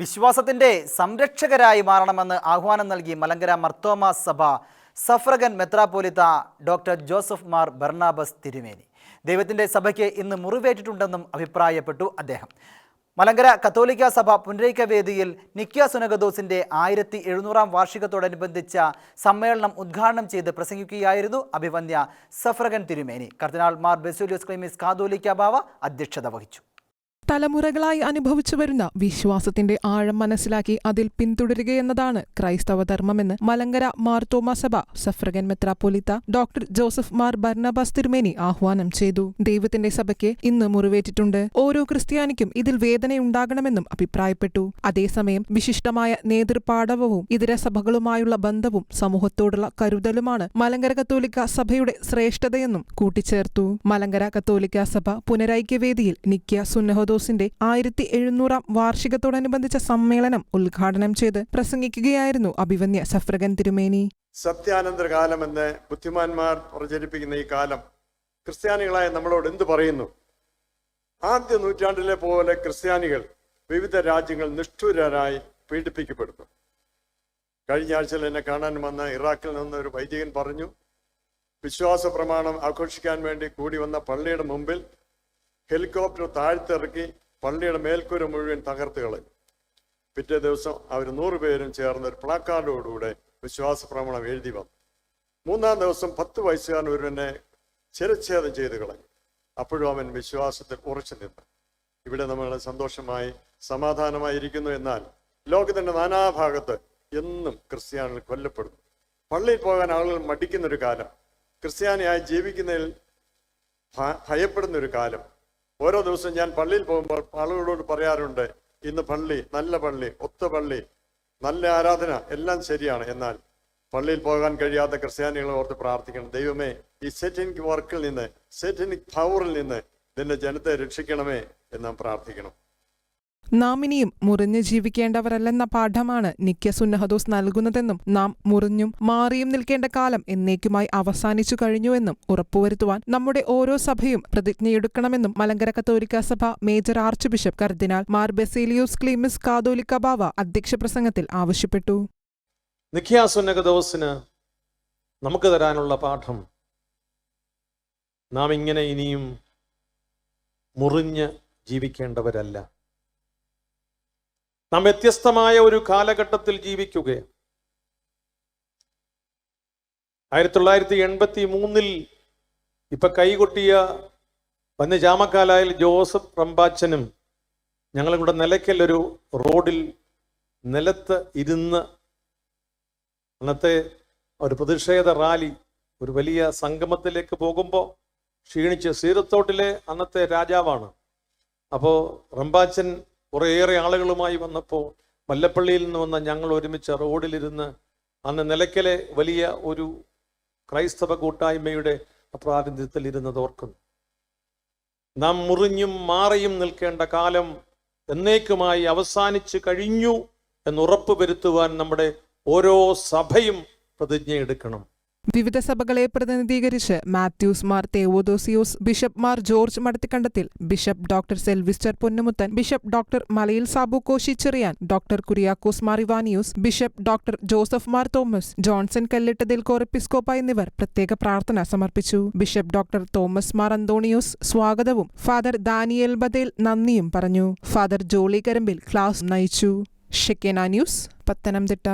വിശ്വാസത്തിന്റെ സംരക്ഷകരായി മാറണമെന്ന് ആഹ്വാനം നൽകി മലങ്കര മർത്തോമ സഭ സഫ്രഗൻ മെത്രാപോലിത്ത ഡോക്ടർ ജോസഫ് മാർ ബർണാബസ് തിരുമേനി. ദൈവത്തിന്റെ സഭയ്ക്ക് ഇന്ന് മുറിവേറ്റിട്ടുണ്ടെന്നും അഭിപ്രായപ്പെട്ടു അദ്ദേഹം. മലങ്കര കത്തോലിക്ക സഭ പുനരൈക്യ വേദിയിൽ നിക്യ സുനഗദോസിന്റെ ആയിരത്തി എഴുന്നൂറാം വാർഷികത്തോടനുബന്ധിച്ച സമ്മേളനം ഉദ്ഘാടനം ചെയ്ത് പ്രസംഗിക്കുകയായിരുന്നു അഭിവന്യ സഫ്രഗൻ തിരുമേനി. കർദിനാൾ മാർ ബെസൂലിയസ് ക്ലൈമിസ് കാതോലിക്ക ബാവ അധ്യക്ഷത വഹിച്ചു. തലമുറകളായി അനുഭവിച്ചു വരുന്ന വിശ്വാസത്തിന്റെ ആഴം മനസ്സിലാക്കി അതിൽ പിന്തുടരുകയെന്നതാണ് ക്രൈസ്തവ ധർമ്മമെന്ന് മലങ്കര മാർ തോമ സഭ സഫ്രഗൻ മെത്രാപ്പൊലിത്ത ഡോക്ടർ ജോസഫ് മാർ ബർണബാസ് തിരുമേനി ആഹ്വാനം ചെയ്തു. ദൈവത്തിന്റെ സഭയ്ക്ക് ഇന്ന് മുറിവേറ്റിട്ടുണ്ട്. ഓരോ ക്രിസ്ത്യാനിക്കും ഇതിൽ വേദനയുണ്ടാകണമെന്നും അഭിപ്രായപ്പെട്ടു. അതേസമയം വിശിഷ്ടമായ നേതൃപാഠവും ഇതര സഭകളുമായുള്ള ബന്ധവും സമൂഹത്തോടുള്ള കരുതലുമാണ് മലങ്കര കത്തോലിക്ക സഭയുടെ ശ്രേഷ്ഠതയെന്നും കൂട്ടിച്ചേർത്തു. മലങ്കര കത്തോലിക്ക സഭ പുനരൈക്യവേദിയിൽ നിക്യ സുന്നഹദോസിന്റെ ആയിരത്തി എഴുന്നൂറാം വാർഷികത്തോടനുബന്ധിച്ച സമ്മേളനം ഉദ്ഘാടനം ചെയ്ത് പ്രസംഗിക്കുകയായിരുന്നു അഭിവന്യ സഫ്രഗൻ തിരുമേനി. സത്യാനന്തര കാലമെന്ന് ബുദ്ധിമാന്മാർ പ്രചരിപ്പിക്കുന്ന ഈ കാലം ക്രിസ്ത്യാനികളായ നമ്മളോട് എന്ത് പറയുന്നു? ആദ്യ നൂറ്റാണ്ടിലെ പോലെ ക്രിസ്ത്യാനികൾ വിവിധ രാജ്യങ്ങൾ നിഷ്ഠുരരായി പീഡിപ്പിക്കപ്പെടുന്നു. കഴിഞ്ഞ ആഴ്ചയിൽ എന്നെ കാണാൻ വന്ന ഇറാഖിൽ നിന്ന് ഒരു വൈദികൻ പറഞ്ഞു വിശ്വാസ പ്രമാണം ആഘോഷിക്കാൻ വേണ്ടി കൂടി വന്ന പള്ളിയുടെ മുമ്പിൽ ഹെലികോപ്റ്റർ താഴ്ത്തിറക്കി പള്ളിയുടെ മേൽക്കൂര മുഴുവൻ തകർത്ത് കളഞ്ഞു. പിറ്റേ ദിവസം അവർ നൂറുപേരും ചേർന്ന് ഒരു പ്ലാക്കാർഡോടുകൂടെ വിശ്വാസ പ്രമാണം എഴുതി വന്നു. മൂന്നാം ദിവസം പത്ത് വയസ്സുകാരൻ ഒരുവനെ ചിരച്ഛേദം ചെയ്ത് കളഞ്ഞു. അപ്പോഴും അവൻ വിശ്വാസത്തിൽ ഉറച്ചു നിന്നു. ഇവിടെ നമ്മൾ സന്തോഷമായി സമാധാനമായി ഇരിക്കുന്നു എന്നാൽ ലോകത്തിന്റെ നാനാഭാഗത്ത് എന്നും ക്രിസ്ത്യാനികൾ കൊല്ലപ്പെടുന്നു. പള്ളിയിൽ പോകാൻ ആളുകൾ മടിക്കുന്നൊരു കാലം ക്രിസ്ത്യാനിയായി ജീവിക്കുന്നതിൽ ഭയപ്പെടുന്നൊരു കാലം ഓരോ ദിവസവും ഞാൻ പള്ളിയിൽ പോകുമ്പോൾ ആളുകളോട് പറയാറുണ്ട് ഇന്ന് പള്ളി നല്ല പള്ളി ഒത്ത പള്ളി നല്ല ആരാധന എല്ലാം ശരിയാണ്. എന്നാൽ പള്ളിയിൽ പോകാൻ കഴിയാത്ത ക്രിസ്ത്യാനികളെ ഓർത്ത് പ്രാർത്ഥിക്കണം. ദൈവമേ ഈ സെറ്റനിക് വർക്കിൽ നിന്ന് സെറ്റനിക് പവറിൽ നിന്ന് നിന്റെ ജനത്തെ രക്ഷിക്കണമേ എന്ന് പ്രാർത്ഥിക്കണം. നാം ഇനിയും മുറിഞ്ഞ് ജീവിക്കേണ്ടവരല്ലെന്ന പാഠമാണ് നിക്യ സുന്നഹദോസ് നൽകുന്നതെന്നും നാം മുറിഞ്ഞും മാറിയും നിൽക്കേണ്ട കാലം എന്നേക്കുമായി അവസാനിച്ചു കഴിഞ്ഞുവെന്നും ഉറപ്പുവരുത്തുവാൻ നമ്മുടെ ഓരോ സഭയും പ്രതിജ്ഞയെടുക്കണമെന്നും മലങ്കര കത്തോലിക്ക സഭ മേജർ ആർച്ച് ബിഷപ്പ് കർദിനാൾ മാർ ബെസേലിയോസ് ക്ലീമിസ് കാതോലിക്ക ബാവ അധ്യക്ഷ പ്രസംഗത്തിൽ ആവശ്യപ്പെട്ടു. നമുക്ക് തരാനുള്ള പാഠം നാം ഇങ്ങനെ ഇനിയും മുറിഞ്ഞ് ജീവിക്കേണ്ടവരല്ല. നാം വ്യത്യസ്തമായ ഒരു കാലഘട്ടത്തിൽ ജീവിക്കുകയാണ്. ആയിരത്തി തൊള്ളായിരത്തി എൺപത്തി മൂന്നിൽ ഇപ്പൊ കൈകൊട്ടിയ വന്യജാമക്കാലായ ജോസഫ് റമ്പാച്ചനും ഞങ്ങളും കൂടെ ഒരു റോഡിൽ നിലത്ത് ഇരുന്ന് അന്നത്തെ ഒരു പ്രതിഷേധ റാലി ഒരു വലിയ സംഗമത്തിലേക്ക് പോകുമ്പോൾ ക്ഷീണിച്ച് സീരത്തോട്ടിലെ അന്നത്തെ രാജാവാണ്. അപ്പോൾ റമ്പാച്ചൻ കുറേയേറെ ആളുകളുമായി വന്നപ്പോൾ മല്ലപ്പള്ളിയിൽ നിന്ന് വന്ന ഞങ്ങൾ ഒരുമിച്ച് റോഡിലിരുന്ന് അന്ന് നിലയ്ക്കലെ വലിയ ഒരു ക്രൈസ്തവ കൂട്ടായ്മയുടെ പ്രാതിനിധ്യത്തിൽ ഇരുന്നത് ഓർക്കുന്നു. നാം മുറിഞ്ഞും മാറിയും നിൽക്കേണ്ട കാലം എന്നേക്കുമായി അവസാനിച്ചു കഴിഞ്ഞു എന്നുറപ്പ് വരുത്തുവാൻ നമ്മുടെ ഓരോ സഭയും പ്രതിജ്ഞയെടുക്കണം. വിവിധ സഭകളെ പ്രതിനിധീകരിച്ച് Mathews Mar Theodosius bishop Mar George Madathikandathil bishop doctor Selvister Ponnumuthan bishop doctor Malayil Sabu Koshy Cherian doctor Kuriakose Mar bishop doctor Joseph Mar Thomas Johnson Kallittathil Corepiscopa എന്നിവർ പ്രത്യേക പ്രാർത്ഥന സമർപ്പിച്ചു. ബിഷപ്പ് ഡോക്ടർ തോമസ് മാർ അന്തോണിയോസ് സ്വാഗതവും ഫാദർ ദാനിയേൽ ബദേൽ നന്ദിയും പറഞ്ഞു. Father Jolly Karambil class നയിച്ചു. Shekinah news Pathanamthitta.